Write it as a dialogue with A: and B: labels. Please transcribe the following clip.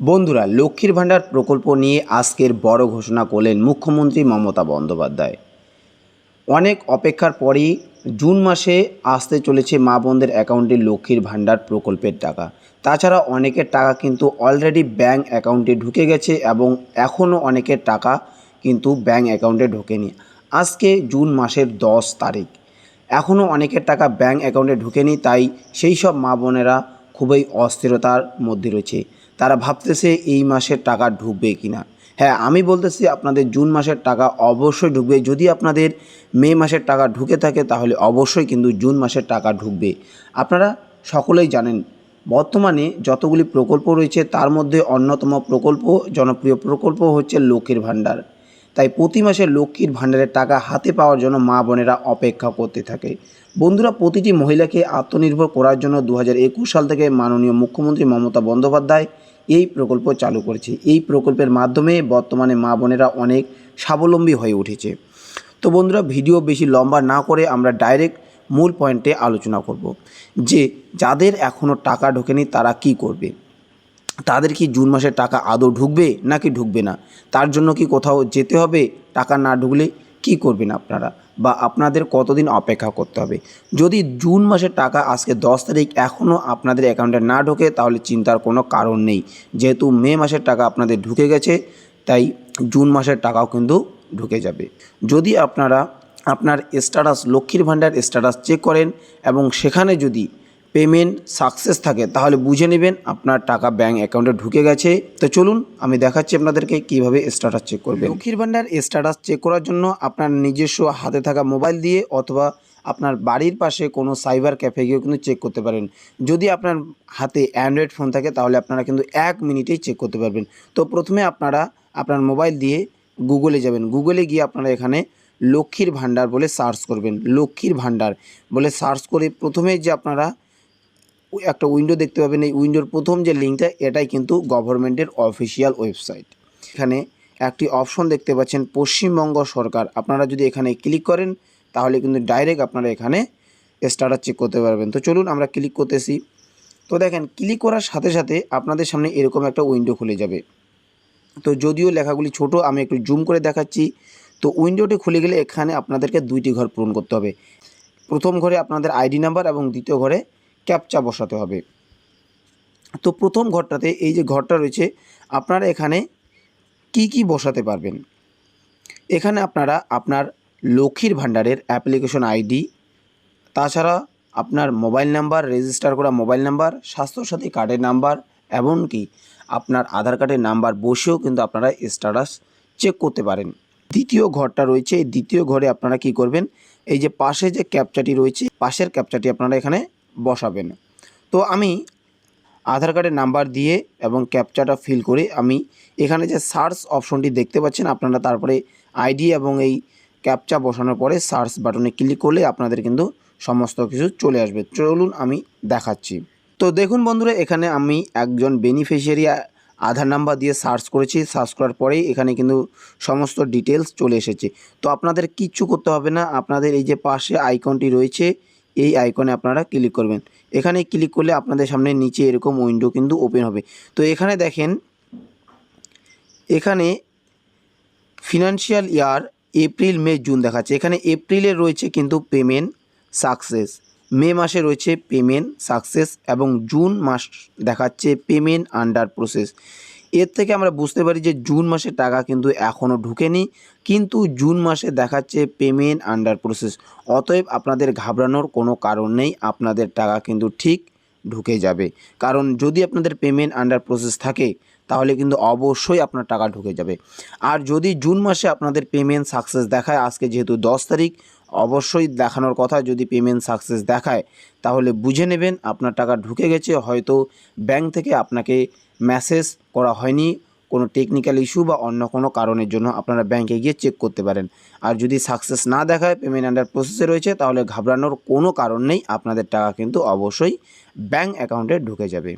A: বন্ধুরা, লক্ষ্মীর ভাণ্ডার প্রকল্প নিয়ে আজকের বড় ঘোষণা করলেন মুখ্যমন্ত্রী মমতা বন্দ্যোপাধ্যায়। অনেক অপেক্ষার পরেই জুন মাসে আসতে চলেছে মা বোনদের অ্যাকাউন্টে লক্ষ্মীর ভাণ্ডার প্রকল্পের টাকা। তাছাড়া অনেকের টাকা কিন্তু অলরেডি ব্যাঙ্ক অ্যাকাউন্টে ঢুকে গেছে এবং এখনও অনেকের টাকা কিন্তু ব্যাঙ্ক অ্যাকাউন্টে ঢোকেনি। আজকে জুন মাসের দশ তারিখ। এখনও অনেকের টাকা ব্যাঙ্ক অ্যাকাউন্টে ঢোকেনি, তাই সেই সব মা বোনেরা খুবই অস্থিরতার মধ্যে রয়েছে। তারা ভাবতেছে এই মাসের টাকা ঢুকবে কি না হ্যাঁ আমি বলতেছি আপনাদের জুন মাসের টাকা অবশ্যই ঢুকবে। যদি আপনাদের মে মাসের টাকা ঢুকে থাকে, তাহলে অবশ্যই কিন্তু জুন মাসের টাকা ঢুকবে। আপনারা সকলেই জানেন, বর্তমানে যতগুলি প্রকল্প রয়েছে, তার মধ্যে অন্যতম প্রকল্প, জনপ্রিয় প্রকল্প হচ্ছে লক্ষ্মীর ভাণ্ডার। তাই প্রতি মাসে লক্ষ্মীর ভাণ্ডারের টাকা হাতে পাওয়ার জন্য মা বোনেরা অপেক্ষা করতে থাকে। বন্ধুরা, প্রতিটি মহিলাকে আত্মনির্ভর করার জন্য দু হাজার একুশ সাল থেকে মাননীয় মুখ্যমন্ত্রী মমতা বন্দ্যোপাধ্যায় এই প্রকল্প চালু করেছে। এই প্রকল্পের মাধ্যমে বর্তমানে মা বোনেরা অনেক স্বাবলম্বী হয়ে উঠেছে। তো বন্ধুরা, ভিডিও বেশি লম্বা না করে আমরা ডাইরেক্ট মূল পয়েন্টে আলোচনা করব যে যাদের এখনও টাকা ঢোকেনি তারা কি করবে? তাদের কি জুন মাসের টাকা আদৌ ঢুকবে নাকি ঢুকবে না? তার জন্য কি কোথাও যেতে হবে? টাকা না ঢুকলে কি করবেন আপনারা? বা আপনাদের কতদিন অপেক্ষা করতে হবে। যদি জুন মাসের টাকা আজকে দশ তারিখ এখনও আপনাদের অ্যাকাউন্টে না ঢোকে, তাহলে চিন্তার কোনো কারণ নেই। যেহেতু মে মাসের টাকা আপনাদের ঢুকে গেছে, তাই জুন মাসের টাকাও কিন্তু ঢুকে যাবে। যদি আপনারা আপনার স্ট্যাটাস লক্ষ্মীর ভাণ্ডার স্ট্যাটাস চেক করেন এবং সেখানে যদি পেমেন্ট সাকসেস থাকে, তাহলে বুঝে নেবেন আপনার টাকা ব্যাঙ্ক অ্যাকাউন্টে ঢুকে গেছে। তো চলুন, আমি দেখাচ্ছি আপনাদেরকে কীভাবে স্ট্যাটাস চেক করবেন। লক্ষ্মীর ভাণ্ডার স্ট্যাটাস চেক করার জন্য আপনার নিজস্ব হাতে থাকা মোবাইল দিয়ে অথবা আপনার বাড়ির পাশে কোনো সাইবার ক্যাফে গিয়েও কিন্তু চেক করতে পারেন। যদি আপনার হাতে অ্যান্ড্রয়েড ফোন থাকে, তাহলে আপনারা কিন্তু এক মিনিটেই চেক করতে পারবেন। তো প্রথমে আপনারা আপনার মোবাইল দিয়ে গুগলে যাবেন। গুগলে গিয়ে আপনারা এখানে লক্ষ্মীর ভাণ্ডার বলে সার্চ করবেন। লক্ষ্মীর ভাণ্ডার বলে সার্চ করে প্রথমে যে আপনারা একটা উইন্ডো দেখতে পাবেন, এই উইন্ডোর প্রথম যে লিঙ্কটা এটাই কিন্তু গভর্নমেন্টের অফিসিয়াল ওয়েবসাইট এখানে একটি অপশন দেখতে পাচ্ছেন, পশ্চিমবঙ্গ সরকার। আপনারা যদি এখানে ক্লিক করেন, তাহলে কিন্তু ডাইরেক্ট আপনারা এখানে স্টার্টার চেক করতে পারবেন। তো চলুন আমরা ক্লিক করতেছি। তো দেখেন ক্লিক করার সাথে সাথে আপনাদের সামনে এরকম একটা উইন্ডো খুলে যাবে। তো যদিও লেখাগুলি ছোট, আমি একটু জুম করে দেখাচ্ছি। তো উইন্ডোটি খুলে গেলে এখানে আপনাদেরকে দুইটি ঘর পূরণ করতে হবে। প্রথম ঘরে আপনাদের আইডি নাম্বার এবং দ্বিতীয় ঘরে ক্যাপচা বসাতে হবে। তো প্রথম ঘরটাতে এই যে ঘরটা রয়েছে, আপনারা এখানে কি কি বসাতে পারবেন? এখানে আপনারা আপনার লক্ষ্মীর ভাণ্ডারের অ্যাপ্লিকেশন আইডি, তাছাড়া আপনার মোবাইল নাম্বার, রেজিস্টার করা মোবাইল নাম্বার, স্বাস্থ্যসাথী কার্ডের নাম্বার, এমনকি আপনার আধার কার্ডের নাম্বার বসেও কিন্তু আপনারা স্ট্যাটাস চেক করতে পারেন। দ্বিতীয় ঘরটা রয়েছে, এই দ্বিতীয় ঘরে আপনারা কি করবেন? এই যে পাশে যে ক্যাপচাটি রয়েছে, পাশের ক্যাপচাটি আপনারা এখানে বসাবেন। তো আমি আধার কার্ডের নাম্বার দিয়ে এবং ক্যাপচাটা ফিল করে আমি এখানে যে সার্চ অপশনটি দেখতে পাচ্ছেন, আপনারা তারপরে আইডি এবং এই ক্যাপচা বসানোর পরে সার্চ বাটনে ক্লিক করলে আপনাদের কিন্তু সমস্ত কিছু চলে আসবে। চলুন আমি দেখাচ্ছি। তো দেখুন বন্ধুরা, এখানে আমি একজন বেনিফিশিয়ারি আধার নাম্বার দিয়ে সার্চ করেছি। সার্চ করার পরেই এখানে কিন্তু সমস্ত ডিটেলস চলে এসেছে। তো আপনাদের কিচ্ছু করতে হবে না। আপনাদের এই যে পাশে আইকনটি রয়েছে এই আইকনে আপনারা ক্লিক করবেন। এখানে ক্লিক করলে আপনাদের সামনে নিচে এরকম উইন্ডো কিন্তু ওপেন হবে। তো এখানে দেখেন, এখানে financial year April May June দেখাচ্ছে। এখানে এপ্রিলে রয়েছে কিন্তু পেমেন্ট সাকসেস মে মাসে রয়েছে পেমেন্ট সাকসেস এবং জুন মাস দেখাচ্ছে পেমেন্ট আন্ডার প্রসেস এর থেকে আমরা বুঝতে পারি যে জুন মাসে টাকা কিন্তু এখনও ঢুকেনি, কিন্তু জুন মাসে দেখাচ্ছে পেমেন্ট আন্ডার প্রসেস অতএব আপনাদের ঘাবড়ানোর কোনো কারণ নেই, আপনাদের টাকা কিন্তু ঠিক ঢুকে যাবে। কারণ যদি আপনাদের পেমেন্ট আন্ডার প্রসেস থাকে, তাহলে কিন্তু অবশ্যই আপনার টাকা ঢুকে যাবে। আর যদি জুন মাসে আপনাদের পেমেন্ট সাকসেস দেখায়, আজকে যেহেতু দশ তারিখ, অবশ্যই দেখানোর কথা, যদি পেমেন্ট সাকসেস দেখায়, তাহলে বুঝে নেবেন আপনার টাকা ঢুকে গেছে, হয়তো ব্যাংক থেকে আপনাকে মেসেজ করা হয়নি, কোনো টেকনিক্যাল ইস্যু বা অন্য কোনো কারণের জন্য আপনারা ব্যাংকে গিয়ে চেক করতে পারেন। আর যদি সাকসেস না দেখায় পেমেন্ট আন্ডার প্রসেসে রয়েছে, তাহলে ঘাবড়ানোর কোনো কারণ নেই, আপনাদের টাকা কিন্তু অবশ্যই ব্যাংক অ্যাকাউন্টে ঢুকে যাবে।